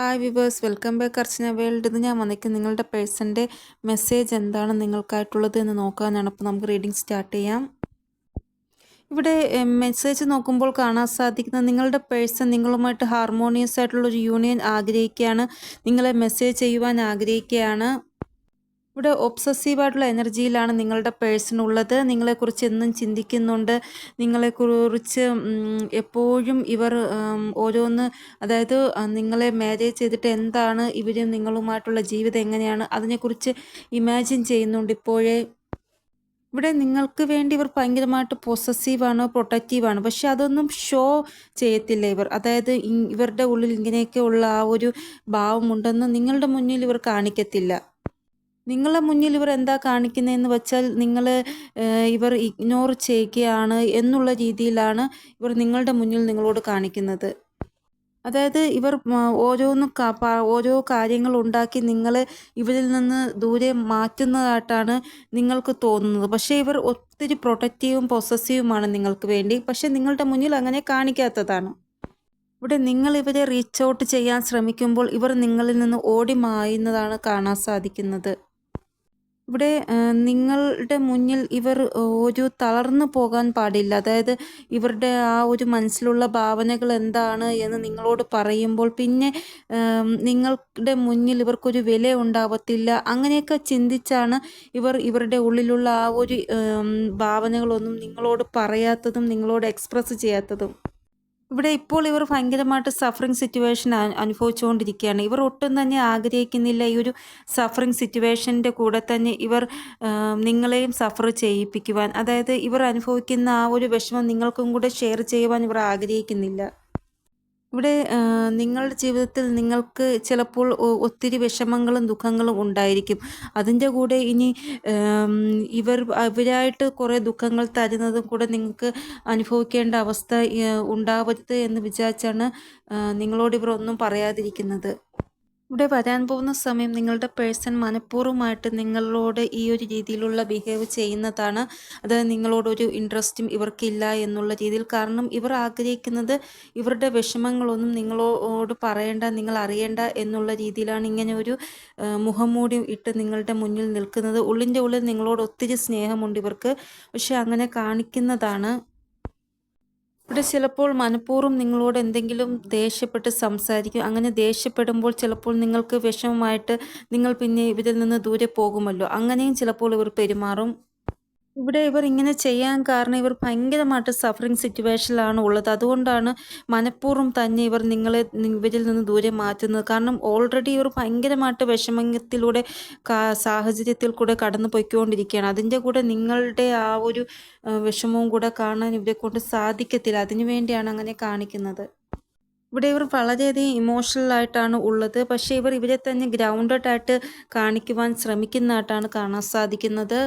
Hi viewers welcome back Archana world ഇത് ഞാൻ വന്നിരിക്കുന്നത് നിങ്ങളുടെ പേഴ്സന്റെ മെസ്സേജ് എന്താണ് നിങ്ങൾക്കായിട്ടുള്ളത് എന്ന് നോക്കാനാണ് അപ്പോൾ നമുക്ക് റീഡിംഗ് സ്റ്റാർട്ട് ചെയ്യാം. ഇവിടെ മെസ്സേജ് നോക്കുമ്പോൾ കാണാൻ സാധിക്കുന്നത് നിങ്ങളുടെ പേഴ്സൺ നിങ്ങളുമായിട്ട് ഹാർമോണിയസ് ആയിട്ടുള്ള ഒരു യൂണിയൻ ആഗ്രഹിക്കുകയാണ്. നിങ്ങളെ മെസ്സേജ് ചെയ്യുവാൻ ആഗ്രഹിക്കുകയാണ്. ഇവിടെ ഒബ്സസീവ് ആയിട്ടുള്ള എനർജിയിലാണ് നിങ്ങളുടെ പേഴ്സൺ ഉള്ളത് നിങ്ങളെക്കുറിച്ച് എന്നും ചിന്തിക്കുന്നുണ്ട്. നിങ്ങളെക്കുറിച്ച് എപ്പോഴും ഇവർ ഓരോന്ന് അതായത് നിങ്ങളെ മാരേജ് ചെയ്തിട്ട് എന്താണ് ഇവരും നിങ്ങളുമായിട്ടുള്ള ജീവിതം എങ്ങനെയാണ് അതിനെക്കുറിച്ച് ഇമാജിൻ ചെയ്യുന്നുണ്ട് ഇപ്പോഴേ. ഇവിടെ നിങ്ങൾക്ക് വേണ്ടി ഇവർ ഭയങ്കരമായിട്ട് പൊസസീവാണ് പ്രൊട്ടക്റ്റീവാണ്? പക്ഷെ അതൊന്നും ഷോ ചെയ്യത്തില്ല ഇവർ. അതായത് ഇവരുടെ ഉള്ളിൽ ഇങ്ങനെയൊക്കെ ഉള്ള ആ ഒരു ഭാവമുണ്ടെന്ന് നിങ്ങളുടെ മുന്നിൽ ഇവർ കാണിക്കത്തില്ല. നിങ്ങളെ മുന്നിൽ ഇവർ എന്താ കാണിക്കുന്നതെന്ന് വെച്ചാൽ നിങ്ങൾ ഇവർ ഇഗ്നോർ ചെയ്യുകയാണ് എന്നുള്ള രീതിയിലാണ് ഇവർ നിങ്ങളുടെ മുന്നിൽ നിങ്ങളോട് കാണിക്കുന്നത്. അതായത് ഇവർ ഓരോന്ന് ഓരോ കാര്യങ്ങൾ ഉണ്ടാക്കി നിങ്ങളെ ഇവരിൽ നിന്ന് ദൂരെ മാറ്റുന്നതായിട്ടാണ് നിങ്ങൾക്ക് തോന്നുന്നത്. പക്ഷേ ഇവർ ഒത്തിരി പ്രൊട്ടക്റ്റീവും പൊസസീവുമാണ് നിങ്ങൾക്ക് വേണ്ടി. പക്ഷേ നിങ്ങളുടെ മുന്നിൽ അങ്ങനെ കാണിക്കാത്തതാണ്. ഇവിടെ നിങ്ങൾ ഇവരെ റീച്ച് ഔട്ട് ചെയ്യാൻ ശ്രമിക്കുമ്പോൾ ഇവർ നിങ്ങളിൽ നിന്ന് ഓടി മായുന്നതാണ് കാണാൻ സാധിക്കുന്നത്. ഇവിടെ നിങ്ങളുടെ മുന്നിൽ ഇവർ ഒരു തളർന്നു പോകാൻ പാടില്ല. അതായത് ഇവരുടെ ആ ഒരു മനസ്സിലുള്ള ഭാവനകൾ എന്താണ് എന്ന് നിങ്ങളോട് പറയുമ്പോൾ പിന്നെ നിങ്ങളുടെ മുന്നിൽ ഇവർക്കൊരു വില ഉണ്ടാവത്തില്ല. അങ്ങനെയൊക്കെ ചിന്തിച്ചാണ് ഇവർ ഇവരുടെ ഉള്ളിലുള്ള ആ ഒരു ഭാവനകളൊന്നും നിങ്ങളോട് പറയാത്തതും നിങ്ങളോട് എക്സ്പ്രസ് ചെയ്യാത്തതും. ഇവിടെ ഇപ്പോൾ ഇവർ ഭയങ്കരമായിട്ട് സഫറിങ് സിറ്റുവേഷൻ അനുഭവിച്ചുകൊണ്ടിരിക്കുകയാണ്. ഇവർ ഒട്ടും തന്നെ ആഗ്രഹിക്കുന്നില്ല ഈ ഒരു സഫറിങ് സിറ്റുവേഷന്റെ കൂടെ തന്നെ ഇവർ നിങ്ങളെയും സഫർ ചെയ്യിപ്പിക്കുവാൻ. അതായത് ഇവർ അനുഭവിക്കുന്ന ആ ഒരു വിഷമം നിങ്ങൾക്കും കൂടെ ഷെയർ ചെയ്യുവാൻ ഇവർ ആഗ്രഹിക്കുന്നില്ല. ഇവിടെ നിങ്ങളുടെ ജീവിതത്തിൽ നിങ്ങൾക്ക് ചിലപ്പോൾ ഒത്തിരി വിഷമങ്ങളും ദുഃഖങ്ങളും ഉണ്ടായിരിക്കും. അതിന്റെ കൂടെ ഇനി ഇവർ അവരായിട്ട് കുറേ ദുഃഖങ്ങൾ തരുന്നതും കൂടെ നിങ്ങൾക്ക് അനുഭവിക്കേണ്ട അവസ്ഥ ഉണ്ടാവരുത് എന്ന് വിചാരിച്ചാണ് നിങ്ങളോട് ഇവർ ഒന്നും പറയാതിരിക്കുന്നത്. ഇവിടെ വരാൻ പോകുന്ന സമയം നിങ്ങളുടെ പേഴ്സൺ മനഃപൂർവമായിട്ട് നിങ്ങളോട് ഈ ഒരു രീതിയിലുള്ള ബിഹേവ് ചെയ്യുന്നതാണ്. അത് നിങ്ങളോടൊരു ഇൻട്രസ്റ്റും ഇവർക്കില്ല എന്നുള്ള രീതിയിൽ. കാരണം ഇവർ ആഗ്രഹിക്കുന്നത് ഇവരുടെ വിഷമങ്ങളൊന്നും നിങ്ങളോട് പറയേണ്ട നിങ്ങൾ അറിയേണ്ട എന്നുള്ള രീതിയിലാണ് ഇങ്ങനെ ഒരു മുഖംമൂടി ഇട്ട് നിങ്ങളുടെ മുന്നിൽ നിൽക്കുന്നത്. ഉള്ളിന്റെ ഉള്ളിൽ നിങ്ങളോട് ഒത്തിരി സ്നേഹമുണ്ട് ഇവർക്ക്. പക്ഷെ അങ്ങനെ കാണിക്കുന്നതാണ്. ഇവിടെ ചിലപ്പോൾ മനഃപൂർവം നിങ്ങളോട് എന്തെങ്കിലും ദേഷ്യപ്പെട്ട് സംസാരിക്കും. അങ്ങനെ ദേഷ്യപ്പെടുമ്പോൾ ചിലപ്പോൾ നിങ്ങൾക്ക് വിഷമമായിട്ട് നിങ്ങൾ പിന്നെ ഇവരിൽ നിന്ന് ദൂരെ പോകുമല്ലോ. അങ്ങനെയും ചിലപ്പോൾ ഇവർ പെരുമാറും. ഇവിടെ ഇവർ ഇങ്ങനെ ചെയ്യാൻ കാരണം ഇവർ ഭയങ്കരമായിട്ട് സഫറിങ് സിറ്റുവേഷനിലാണ് ഉള്ളത്. അതുകൊണ്ടാണ് മനഃപൂർവം തന്നെ ഇവർ നിങ്ങളെ ഇവരിൽ നിന്ന് ദൂരെ മാറ്റുന്നത്. കാരണം ഓൾറെഡി ഇവർ ഭയങ്കരമായിട്ട് വിഷമത്തിലൂടെ സാഹചര്യത്തിൽ കൂടെ കടന്നു പോയിക്കൊണ്ടിരിക്കുകയാണ്. അതിന്റെ കൂടെ നിങ്ങളുടെ ആ ഒരു വിഷമവും കൂടെ കാണാൻ ഇവരെ കൊണ്ട് സാധിക്കത്തില്ല. അതിനു വേണ്ടിയാണ് അങ്ങനെ കാണിക്കുന്നത്. ഇവിടെ ഇവർ വളരെയധികം ഇമോഷണൽ ആയിട്ടാണ് ഉള്ളത്. പക്ഷേ ഇവർ ഇവരെ തന്നെ ഗ്രൗണ്ടഡ് ആയിട്ട് കാണിക്കുവാൻ ശ്രമിക്കുന്നതായിട്ടാണ് കാണാൻ സാധിക്കുന്നത്.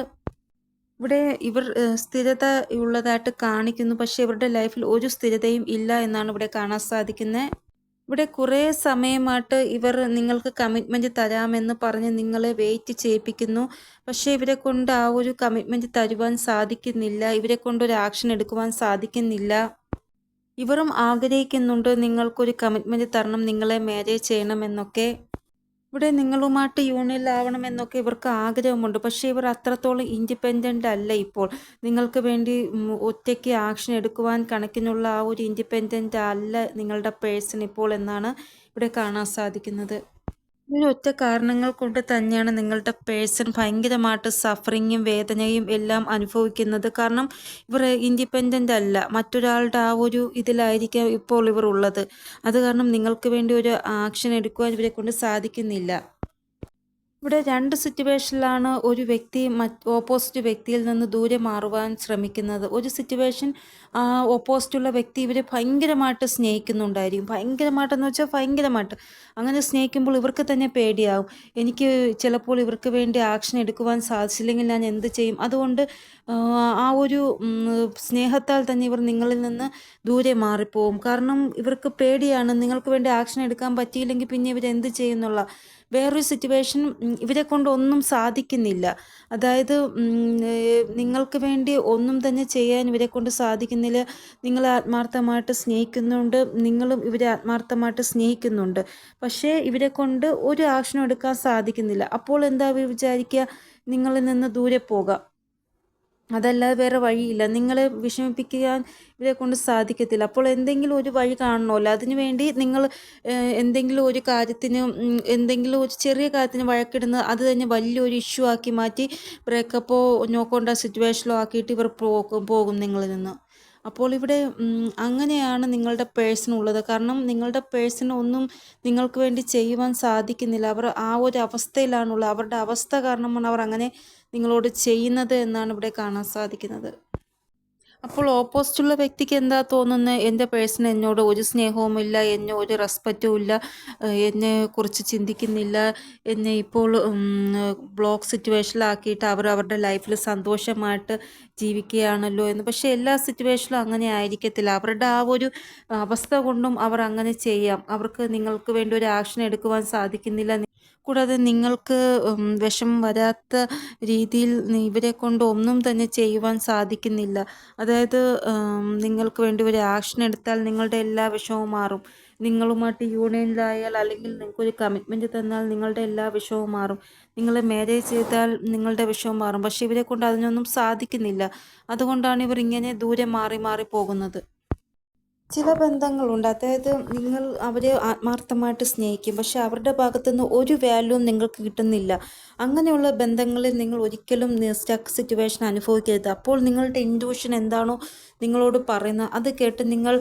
ഇവിടെ ഇവർ സ്ഥിരത ഉള്ളതായിട്ട് കാണിക്കുന്നു. പക്ഷെ ഇവരുടെ ലൈഫിൽ ഒരു സ്ഥിരതയും ഇല്ല എന്നാണ് ഇവിടെ കാണാൻ സാധിക്കുന്നത് ഇവിടെ കുറേ സമയമായിട്ട് ഇവർ നിങ്ങൾക്ക് കമ്മിറ്റ്മെന്റ് തരാമെന്ന് പറഞ്ഞ് നിങ്ങളെ വെയിറ്റ് ചെയ്യിപ്പിക്കുന്നു. പക്ഷേ ഇവരെ കൊണ്ട് ആ ഒരു കമ്മിറ്റ്മെന്റ് തരുവാൻ സാധിക്കുന്നില്ല. ഇവരെ കൊണ്ട് ഒരു ആക്ഷൻ എടുക്കുവാൻ സാധിക്കുന്നില്ല. ഇവരും ആഗ്രഹിക്കുന്നുണ്ട് നിങ്ങൾക്കൊരു കമ്മിറ്റ്മെന്റ് തരണം നിങ്ങളെ മാരേജ് ചെയ്യണമെന്നൊക്കെ ഇവിടെ നിങ്ങളുമായിട്ട് യൂണിയനിലാവണമെന്നൊക്കെ ഇവർക്ക് ആഗ്രഹമുണ്ട്. പക്ഷേ ഇവർ അത്രത്തോളം ഇൻഡിപെൻഡന്റ് അല്ല ഇപ്പോൾ. നിങ്ങൾക്ക് വേണ്ടി ഒറ്റയ്ക്ക് ആക്ഷൻ എടുക്കുവാൻ കണക്കിനുള്ള ആ ഒരു ഇൻഡിപെൻഡന്റ് അല്ല നിങ്ങളുടെ പേഴ്സൺ ഇപ്പോൾ എന്നാണ് ഇവിടെ കാണാൻ സാധിക്കുന്നത്. ഈ ഒറ്റ കാരണങ്ങൾ കൊണ്ട് തന്നെയാണ് നിങ്ങളുടെ പേഴ്സൺ ഭയങ്കരമായിട്ട് സഫറിങ്ങും വേദനയും എല്ലാം അനുഭവിക്കുന്നത്. കാരണം ഇവർ ഇൻഡിപെൻഡന്റ് അല്ല. മറ്റൊരാളുടെ ആ ഒരു ഇതിലായിരിക്കാം ഇപ്പോൾ ഇവർ ഉള്ളത്. അത് കാരണം നിങ്ങൾക്ക് വേണ്ടി ഒരു ആക്ഷൻ എടുക്കുവാൻ ഇവരെ കൊണ്ട് സാധിക്കുന്നില്ല. ഇവിടെ രണ്ട് സിറ്റുവേഷനിലാണ് ഒരു വ്യക്തി ഓപ്പോസിറ്റ് വ്യക്തിയിൽ നിന്ന് ദൂരെ മാറുവാൻ ശ്രമിക്കുന്നത്. ഒരു സിറ്റുവേഷൻ ഓപ്പോസിറ്റുള്ള വ്യക്തി ഇവരെ ഭയങ്കരമായിട്ട് സ്നേഹിക്കുന്നുണ്ടായിരിക്കും. ഭയങ്കരമായിട്ടെന്ന് വെച്ചാൽ ഭയങ്കരമായിട്ട്. അങ്ങനെ സ്നേഹിക്കുമ്പോൾ ഇവർക്ക് തന്നെ പേടിയാവും. എനിക്ക് ചിലപ്പോൾ ഇവർക്ക് വേണ്ടി ആക്ഷൻ എടുക്കുവാൻ സാധിച്ചില്ലെങ്കിൽ ഞാൻ എന്ത് ചെയ്യും? അതുകൊണ്ട് ആ ഒരു സ്നേഹത്താൽ തന്നെ ഇവർ നിങ്ങളിൽ നിന്ന് ദൂരെ മാറിപ്പോവും. കാരണം ഇവർക്ക് പേടിയാണ്. നിങ്ങൾക്ക് വേണ്ടി ആക്ഷൻ എടുക്കാൻ പറ്റിയില്ലെങ്കിൽ പിന്നെ ഇവർ എന്ത് ചെയ്യുന്നുള്ള വേറൊരു സിറ്റുവേഷൻ ഇവരെ കൊണ്ട് ഒന്നും സാധിക്കുന്നില്ല. അതായത് നിങ്ങൾക്ക് വേണ്ടി ഒന്നും തന്നെ ചെയ്യാൻ ഇവരെ കൊണ്ട് സാധിക്കുന്നില്ല. നിങ്ങൾ ആത്മാർത്ഥമായിട്ട് സ്നേഹിക്കുന്നുണ്ട്. നിങ്ങളും ഇവരെ ആത്മാർത്ഥമായിട്ട് സ്നേഹിക്കുന്നുണ്ട്. പക്ഷേ ഇവരെ കൊണ്ട് ഒരു ആക്ഷനും എടുക്കാൻ സാധിക്കുന്നില്ല. അപ്പോൾ എന്താ വിചാരിക്കുക? നിങ്ങളിൽ നിന്ന് ദൂരെ പോകാം. അതല്ലാതെ വേറെ വഴിയില്ല. നിങ്ങളെ വിഷമിപ്പിക്കാൻ ഇവരെ കൊണ്ട് സാധിക്കത്തില്ല. അപ്പോൾ എന്തെങ്കിലും ഒരു വഴി കാണണമല്ലോ? അതിനു വേണ്ടി നിങ്ങൾ എന്തെങ്കിലും ഒരു കാര്യത്തിന് എന്തെങ്കിലും ഒരു ചെറിയ കാര്യത്തിന് വഴക്കിടുന്നത് അത് തന്നെ വലിയൊരു ഇഷ്യൂ ആക്കി മാറ്റി ബ്രേക്കപ്പോ നോക്കോണ്ട സിറ്റുവേഷനോ ആക്കിയിട്ട് ഇവർ പോകും പോകും നിങ്ങളിൽ നിന്ന്. അപ്പോൾ ഇവിടെ അങ്ങനെയാണ് നിങ്ങളുടെ പേഴ്സൺ പേഴ്സണുള്ളത് കാരണം നിങ്ങളുടെ പേഴ്സൺ ഒന്നും നിങ്ങൾക്ക് വേണ്ടി ചെയ്യുവാൻ സാധിക്കുന്നില്ല. അവർ ആ ഒരു അവസ്ഥയിലാണുള്ളത്. അവരുടെ അവസ്ഥ കാരണമാണ് അവർ അങ്ങനെ നിങ്ങളോട് ചെയ്യുന്നത് എന്നാണ് ഇവിടെ കാണാൻ സാധിക്കുന്നത്. അപ്പോൾ ഓപ്പോസിറ്റുള്ള വ്യക്തിക്ക് എന്താ തോന്നുന്നത് എന്റെ പേഴ്സൺ എന്നോട് ഒരു സ്നേഹവുമില്ല എന്നെ ഒരു റെസ്പെക്റ്റും ഇല്ല എന്നെ കുറിച്ച് ചിന്തിക്കുന്നില്ല എന്നെ ഇപ്പോൾ ബ്ലോക്ക് സിറ്റുവേഷനിലാക്കിയിട്ട് അവർ അവരുടെ ലൈഫിൽ സന്തോഷമായിട്ട് ജീവിക്കുകയാണല്ലോ എന്ന്. പക്ഷേ എല്ലാ സിറ്റുവേഷനിലും അങ്ങനെ ആയിരിക്കത്തില്ല. അവരുടെ ആ ഒരു അവസ്ഥ കൊണ്ടും അവർ അങ്ങനെ ചെയ്യാം. അവർക്ക് നിങ്ങൾക്ക് വേണ്ടി ഒരു ആക്ഷൻ എടുക്കുവാൻ സാധിക്കുന്നില്ല കൂടാതെ നിങ്ങൾക്ക് വിഷമം വരാത്ത രീതിയിൽ ഇവരെ കൊണ്ട് ഒന്നും തന്നെ ചെയ്യുവാൻ സാധിക്കുന്നില്ല. അതായത് നിങ്ങൾക്ക് വേണ്ടി ഒരു ആക്ഷൻ എടുത്താൽ നിങ്ങളുടെ എല്ലാ വിഷവും മാറും. നിങ്ങളുമായിട്ട് യൂണിയനിലായാൽ അല്ലെങ്കിൽ നിങ്ങൾക്കൊരു കമ്മിറ്റ്മെന്റ് തന്നാൽ നിങ്ങളുടെ എല്ലാ വിഷവും മാറും. നിങ്ങൾ മാരേജ് ചെയ്താൽ നിങ്ങളുടെ വിഷവും മാറും. പക്ഷേ ഇവരെ കൊണ്ട് അതിനൊന്നും സാധിക്കുന്നില്ല. അതുകൊണ്ടാണ് ഇവർ ഇങ്ങനെ ദൂരെ മാറി മാറി പോകുന്നത്. ചില ബന്ധങ്ങളുണ്ട്. അതായത് നിങ്ങൾ അവരെ ആത്മാർത്ഥമായിട്ട് സ്നേഹിക്കും. പക്ഷെ അവരുടെ ഭാഗത്തുനിന്ന് ഒരു വാല്യൂവും നിങ്ങൾക്ക് കിട്ടുന്നില്ല. അങ്ങനെയുള്ള ബന്ധങ്ങളിൽ നിങ്ങൾ ഒരിക്കലും സ്റ്റക്ക് സിറ്റുവേഷൻ അനുഭവിക്കരുത്. അപ്പോൾ നിങ്ങളുടെ ഇൻഡ്യൂഷൻ എന്താണോ നിങ്ങളോട് പറയുന്നത് അത് കേട്ട് നിങ്ങൾ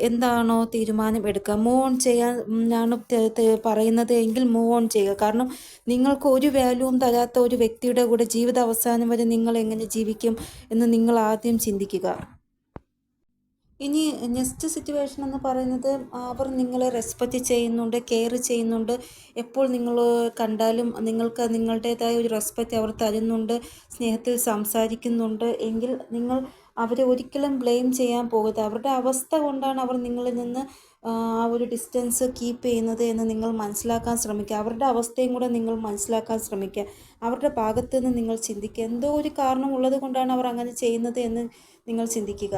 എന്താണോ തീരുമാനം എടുക്കുക. മൂവ് ഓൺ ചെയ്യാനാണ് പറയുന്നത് എങ്കിൽ മൂവ് ഓൺ ചെയ്യുക. കാരണം നിങ്ങൾക്ക് ഒരു വാല്യൂവും തരാത്ത ഒരു വ്യക്തിയുടെ കൂടെ ജീവിത അവസാനം വരെ നിങ്ങൾ എങ്ങനെ ജീവിക്കും എന്ന് നിങ്ങൾ ആദ്യം ചിന്തിക്കുക. ഇനി നെക്സ്റ്റ് സിറ്റുവേഷൻ എന്ന് പറയുന്നത് അവർ നിങ്ങളെ റെസ്പെക്റ്റ് ചെയ്യുന്നുണ്ട് കെയർ ചെയ്യുന്നുണ്ട്. എപ്പോൾ നിങ്ങൾ കണ്ടാലും നിങ്ങൾക്ക് നിങ്ങളുടേതായ ഒരു റെസ്പെക്റ്റ് അവർ തരുന്നുണ്ട് സ്നേഹത്തിൽ സംസാരിക്കുന്നുണ്ട്. എങ്കിൽ നിങ്ങൾ അവരെ ഒരിക്കലും ബ്ലെയിം ചെയ്യാൻ പോകരുത്. അവരുടെ അവസ്ഥ കൊണ്ടാണ് അവർ നിങ്ങളിൽ നിന്ന് ആ ഒരു ഡിസ്റ്റൻസ് കീപ്പ് ചെയ്യുന്നത് എന്ന് നിങ്ങൾ മനസ്സിലാക്കാൻ ശ്രമിക്കുക. അവരുടെ അവസ്ഥയും കൂടെ നിങ്ങൾ മനസ്സിലാക്കാൻ ശ്രമിക്കുക. അവരുടെ ഭാഗത്ത് നിന്ന് നിങ്ങൾ ചിന്തിക്കുക. എന്തോ ഒരു കാരണം ഉള്ളത് കൊണ്ടാണ് അവർ അങ്ങനെ ചെയ്യുന്നത് എന്ന് നിങ്ങൾ ചിന്തിക്കുക.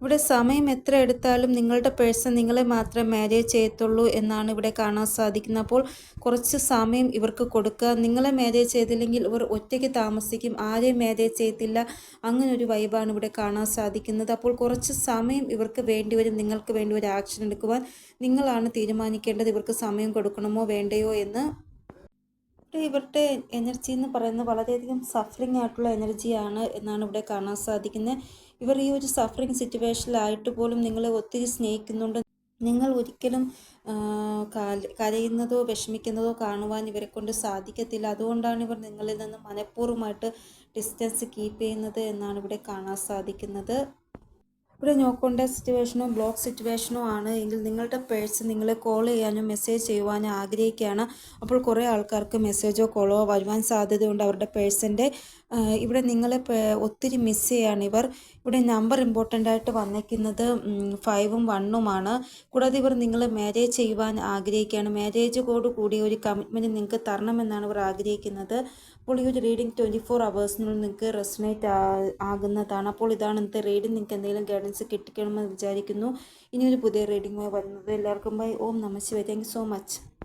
ഇവിടെ സമയം എത്ര എടുത്താലും നിങ്ങളുടെ പേഴ്സൺ നിങ്ങളെ മാത്രമേ മാരേജ് ചെയ്യത്തുള്ളൂ എന്നാണ് ഇവിടെ കാണാൻ സാധിക്കുന്നത്. അപ്പോൾ കുറച്ച് സമയം ഇവർക്ക് കൊടുക്കുക. നിങ്ങളെ മാരേജ് ചെയ്തില്ലെങ്കിൽ ഇവർ ഒറ്റയ്ക്ക് താമസിക്കും. ആരെയും മാരേജ് ചെയ്യത്തില്ല. അങ്ങനെ ഒരു വൈബാണ് ഇവിടെ കാണാൻ സാധിക്കുന്നത്. അപ്പോൾ കുറച്ച് സമയം ഇവർക്ക് വേണ്ടി വരും. നിങ്ങൾക്ക് വേണ്ടി ഒരു ആക്ഷൻ എടുക്കുവാൻ നിങ്ങളാണ് തീരുമാനിക്കേണ്ടത്. ഇവർക്ക് സമയം കൊടുക്കണമോ വേണ്ടയോ എന്ന്. ഇവരുടെ എനർജി എന്ന് പറയുന്നത് വളരെയധികം സഫറിങ് ആയിട്ടുള്ള എനർജിയാണ് എന്നാണ് ഇവിടെ കാണാൻ സാധിക്കുന്നത്. ഇവർ ഈ ഒരു സഫറിങ് സിറ്റുവേഷനിലായിട്ട് പോലും നിങ്ങളെ ഒത്തിരി സ്നേഹിക്കുന്നുണ്ട്. നിങ്ങൾ ഒരിക്കലും കരയുന്നതോ വിഷമിക്കുന്നതോ കാണുവാൻ ഇവരെ കൊണ്ട് സാധിക്കത്തില്ല. അതുകൊണ്ടാണ് ഇവർ നിങ്ങളിൽ നിന്ന് മനഃപൂർവമായിട്ട് ഡിസ്റ്റൻസ് കീപ്പ് ചെയ്യുന്നത് എന്നാണ് ഇവിടെ കാണാൻ സാധിക്കുന്നത്. ഇവിടെ നോക്കേണ്ട സിറ്റുവേഷനോ ബ്ലോക്ക് സിറ്റുവേഷനോ ആണ്. എങ്കിൽ നിങ്ങളുടെ പേഴ്സ് നിങ്ങളെ കോൾ ചെയ്യാനോ മെസ്സേജ് ചെയ്യുവാനോ ആഗ്രഹിക്കുകയാണ്. അപ്പോൾ കുറേ ആൾക്കാർക്ക് മെസ്സേജോ കോളോ വരുവാൻ സാധ്യതയുണ്ട്. അവരുടെ പേഴ്സിന്റെ ഇവിടെ നിങ്ങളെ ഒത്തിരി മിസ് ചെയ്യാണ് ഇവർ. ഇവിടെ നമ്പർ ഇമ്പോർട്ടന്റ് ആയിട്ട് വന്നിരിക്കുന്നത് ഫൈവും വണ്ണുമാണ് കൂടാതെ ഇവർ നിങ്ങൾ മാരേജ് ചെയ്യുവാൻ ആഗ്രഹിക്കുകയാണ്. മാരേജോട് കൂടി ഒരു കമ്മിറ്റ്മെന്റ് നിങ്ങൾക്ക് തരണമെന്നാണ് ഇവർ ആഗ്രഹിക്കുന്നത്. അപ്പോൾ ഈ ഒരു റീഡിംഗ് ട്വന്റി ഫോർ അവേഴ്സിനുള്ളിൽ നിങ്ങൾക്ക് റെസനേറ്റ് ആകുന്നതാണ്. അപ്പോൾ ഇതാണ് ഇന്നത്തെ റീഡിംഗ് നിങ്ങൾക്ക് എന്തെങ്കിലും ഗൈഡൻസ് കിട്ടിക്കണമെന്ന് വിചാരിക്കുന്നു. ഇനി ഒരു പുതിയ റീഡിങ്ങുമായി വരുന്നത്. എല്ലാവർക്കും ബൈ ഓം നമ താങ്ക് താങ്ക് സോ മച്ച്